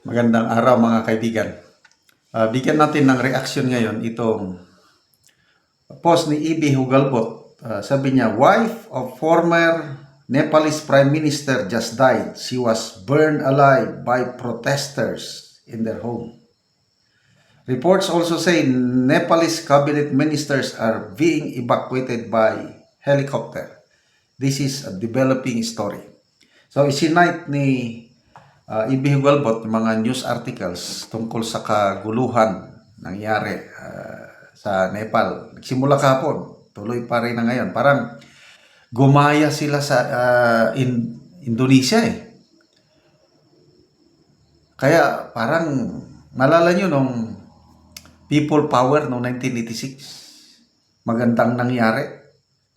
Magandang araw mga kaibigan. Ah, bigyan natin ng reaction ngayon itong post ni Ibi Hugalbot. Ah, sabi niya, wife of former Nepalese Prime Minister just died. She was burned alive by protesters in their home. Reports also say Nepalese cabinet ministers are being evacuated by helicopter. This is a developing story. So, isinite ni uh, Ibi Hugalbot yung mga news articles tungkol sa kaguluhan nangyari ah, sa Nepal. Nagsimula kahapon, tuloy pa rin na ngayon. Parang gumaya sila sa ah, in, Indonesia eh. Kaya parang malala nyo nung people power noong 1986, magandang nangyari,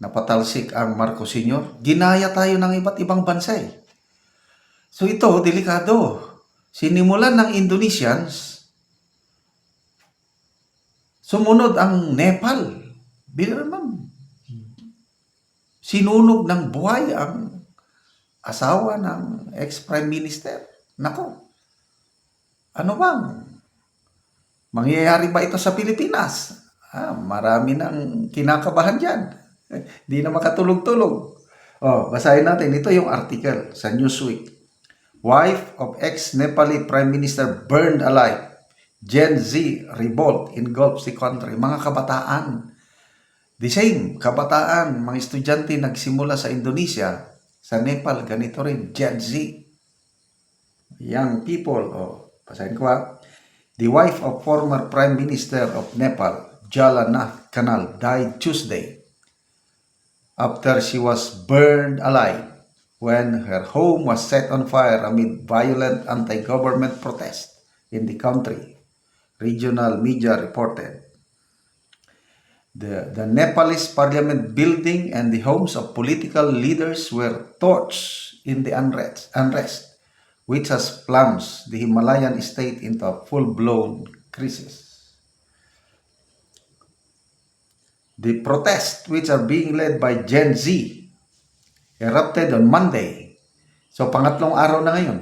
napatalsik ang Marcos Sr., ginaya tayo ng iba't ibang bansa eh. So ito, delikado. Sinimulan ng Indonesians, sumunod ang Nepal. Bila naman, sinunog ng buhay ang asawa ng ex-prime minister. Nako, ano bang mangyayari ba ito sa Pilipinas? Ah, marami nang kinakabahan dyan. Hindi na makatulog-tulog. Oh, basahin natin. Ito yung article sa Newsweek. Wife of ex-Nepali Prime Minister burned alive. Gen Z revolt engulfs the country. Mga kabataan. The same, kabataan, mga estudyante nagsimula sa Indonesia, sa Nepal, ganito rin, Gen Z. Young people, oh, basahin ko ha. The wife of former Prime Minister of Nepal, Jalanath Kanal, died Tuesday after she was burned alive when her home was set on fire amid violent anti-government protests in the country, regional media reported. The, the Nepalese parliament building and the homes of political leaders were torched in the unrest, unrest which has plunged the Himalayan state into a full-blown crisis. The protests, which are being led by Gen Z, erupted on Monday. So, pangatlong araw na ngayon.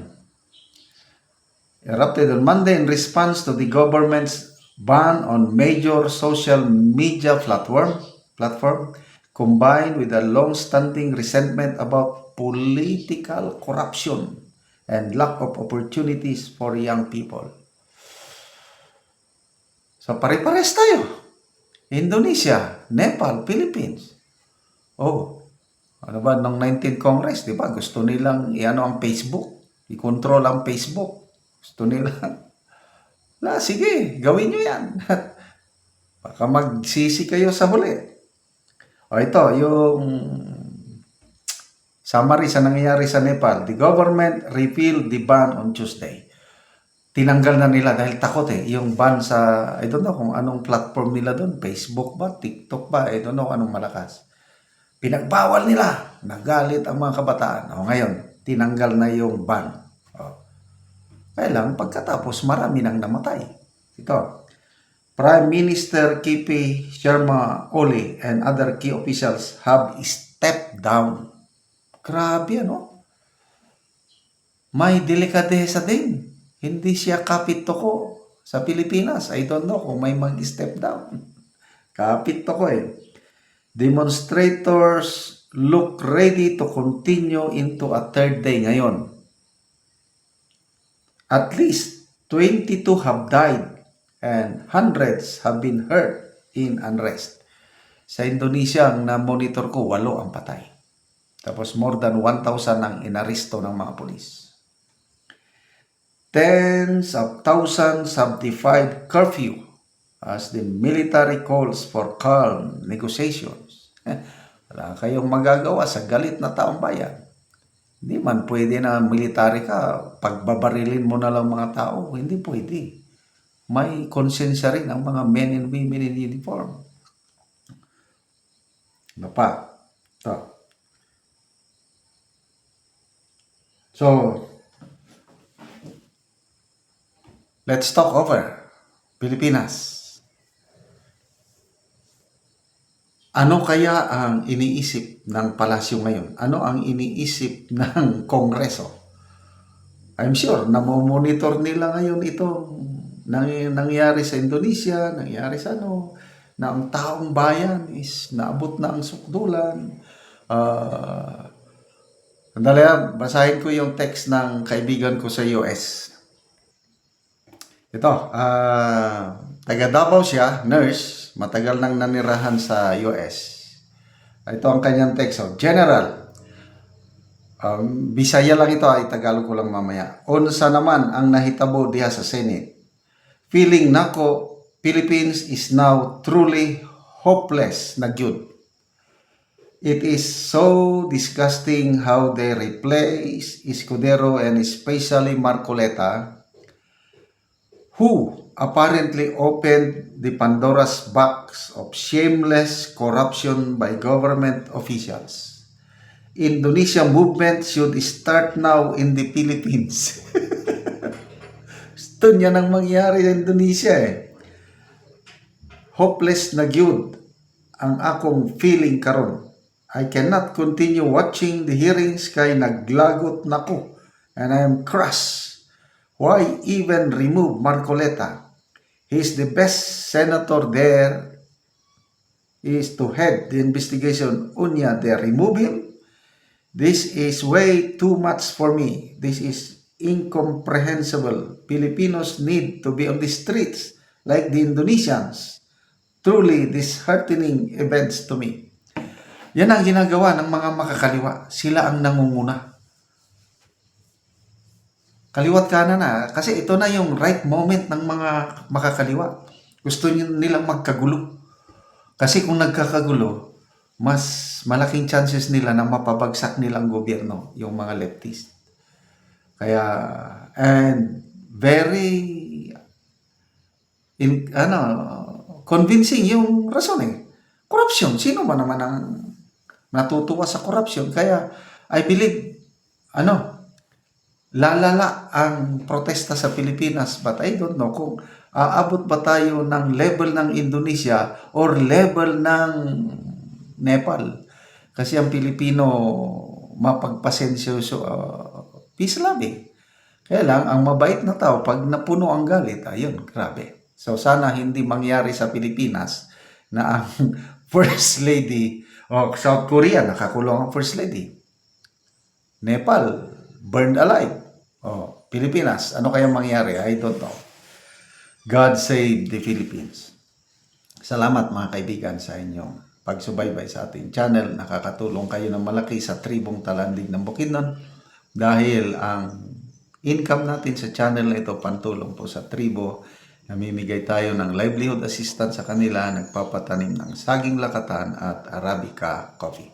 Erupted on Monday in response to the government's ban on major social media platform, platform combined with a long-standing resentment about political corruption and lack of opportunities for young people. So pare-pares tayo. Indonesia, Nepal, Philippines. Oh, ano ba ng 19th Congress, di ba? Gusto nilang iano ang Facebook, i-control ang Facebook. Gusto nilang La, sige, gawin nyo yan. Baka magsisi kayo sa huli. O ito, yung summary sa nangyayari sa Nepal. The government repealed the ban on Tuesday. Tinanggal na nila dahil takot eh. Yung ban sa, I don't know kung anong platform nila doon. Facebook ba? TikTok ba? I don't know anong malakas. Pinagbawal nila. Nagalit ang mga kabataan. O ngayon, tinanggal na yung ban. O. Kaya lang, pagkatapos marami nang namatay. Ito, Prime Minister KP Sharma Oli and other key officials have stepped down. Grabe, ano? May delikadesa din. Hindi siya kapit ko sa Pilipinas. I don't know kung may mag-step down. Kapit ko eh. Demonstrators look ready to continue into a third day ngayon. At least 22 have died and hundreds have been hurt in unrest. Sa Indonesia, ang na-monitor ko, walo ang patay. Tapos more than 1,000 ang inaristo ng mga polis. Tens of thousands have defied curfew as the military calls for calm negotiations. Wala kayong magagawa sa galit na taong bayan. Hindi man pwede na military ka, pagbabarilin mo na lang mga tao. Hindi pwede. May konsensya rin ang mga men and women in uniform. Ano pa? Ito. So, let's talk over Pilipinas. Ano kaya ang iniisip ng palasyo ngayon? Ano ang iniisip ng kongreso? I'm sure na monitor nila ngayon itong nang, nangyari sa Indonesia, nangyari sa ano, na ang taong bayan is naabot na ang sukdulan. Ah, Sandali ah, basahin ko yung text ng kaibigan ko sa US. Ito, ah, taga Davao siya, nurse, matagal nang nanirahan sa US. Ito ang kanyang text. Oh, General, um, Bisaya lang ito, ay Tagalog ko lang mamaya. Unsa naman ang nahitabo diha sa Senate? Feeling nako, Philippines is now truly hopeless na gyud. It is so disgusting how they replace Escudero and especially Marcoleta, who apparently opened the Pandora's box of shameless corruption by government officials. Indonesia movement should start now in the Philippines. Gusto niya nang mangyari sa Indonesia eh. Hopeless na gyud ang akong feeling karon. I cannot continue watching the hearings kay naglagot nako and I am crushed. Why even remove Marcoleta? He's the best senator there is to head the investigation. Unya, they remove him. This is way too much for me. This is incomprehensible. Filipinos need to be on the streets like the Indonesians. Truly disheartening events to me. Yan ang ginagawa ng mga makakaliwa. Sila ang nangunguna. Kaliwat kanan na. Kasi ito na yung right moment ng mga makakaliwa. Gusto nilang magkagulo. Kasi kung nagkakagulo, mas malaking chances nila na mapabagsak nilang gobyerno, yung mga leftist. Kaya, and very, in, ano, convincing yung rason eh. Corruption. Sino ba naman ang natutuwa sa corruption? Kaya, I believe, ano, lalala ang protesta sa Pilipinas but I don't know kung aabot ba tayo ng level ng Indonesia or level ng Nepal. Kasi ang Pilipino mapagpasensyoso, uh, peace loving. Kaya lang, ang mabait na tao, pag napuno ang galit, ayun, grabe. So sana hindi mangyari sa Pilipinas na ang First Lady o South Korea, nakakulong ang First Lady. Nepal, burned alive. Oh, Pilipinas, ano kaya mangyari? I don't know. God save the Philippines. Salamat mga kaibigan sa inyong pagsubaybay sa ating channel. Nakakatulong kayo ng malaki sa tribong talandig ng Bukidnon dahil ang income natin sa channel na ito pantulong po sa tribo. Namimigay tayo ng livelihood assistance sa kanila, nagpapatanim ng saging lakatan at Arabica coffee.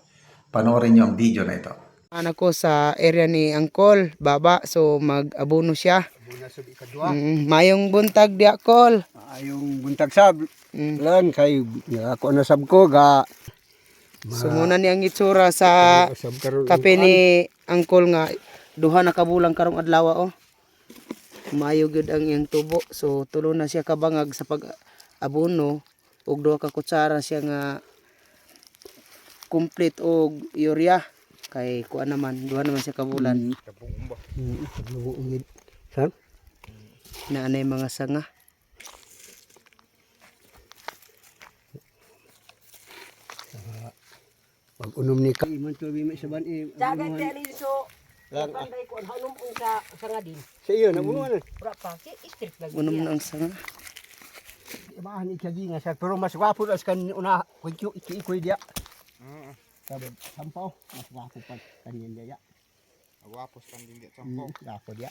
Panoorin niyo ang video na ito. Anak ko sa area ni Angkol, baba, so mag-abono siya. Muna sa ikadwa. Mm, mayong buntag di Akol. Ayong buntag sab. Mm. Lan kay ako na sab ko ga So muna ni ang itsura sa kape ni Angkol nga duha na kabulang karong adlaw oh. Mayo gyud ang iyang tubo. So tulo na siya kabangag sa pag abono ug duha ka kutsara siya nga complete og urea kay kuan naman duha naman siya kabulan Hmm, ungid. Sab. na anay mga sanga. Pag unom ni ka. Man to bimi sa ban eh. Dagat kaya so Lang ah. ko hanum ang sa sa nga din. Sa iyo na bunuan. Ura pa ki strip lang. Unom na ang sanga. Ibahan ni kagi nga sa pero mas gwapo as kan una iki ikoy dia. Oo. Sabi sampaw mas gwapo pa kanyan dia. Agwapos kan din di Hmm, sampo. gwapo dia.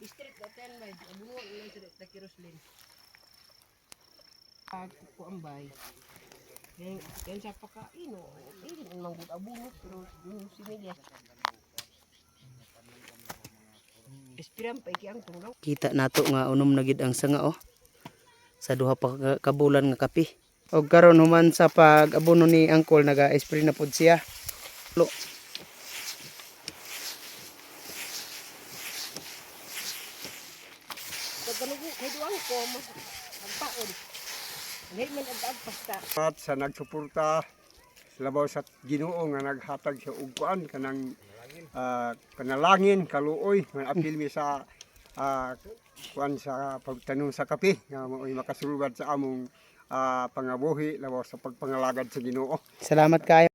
Strip na ten may abungo ni sa ta kiroslin. Pag ko ambay. Yan sa pakaino. Hindi man gud abungo pero yung tunglaw. kita nato nga unom na gid ang sanga oh sa duha pa ka- kabulan nga kape og karon human sa pag-abono ni angkol naga-spray na pud siya Lo. Man. At sa nagsuporta labaw sa Ginoo nga naghatag sa og kuan kanang ah, kanalangin kaluoy nga apil mi sa ah, kuan sa pagtanong sa kape nga mao'y makasulbad sa among ah, pangabuhi labaw sa pagpangalagad sa Ginoo. Salamat kayo.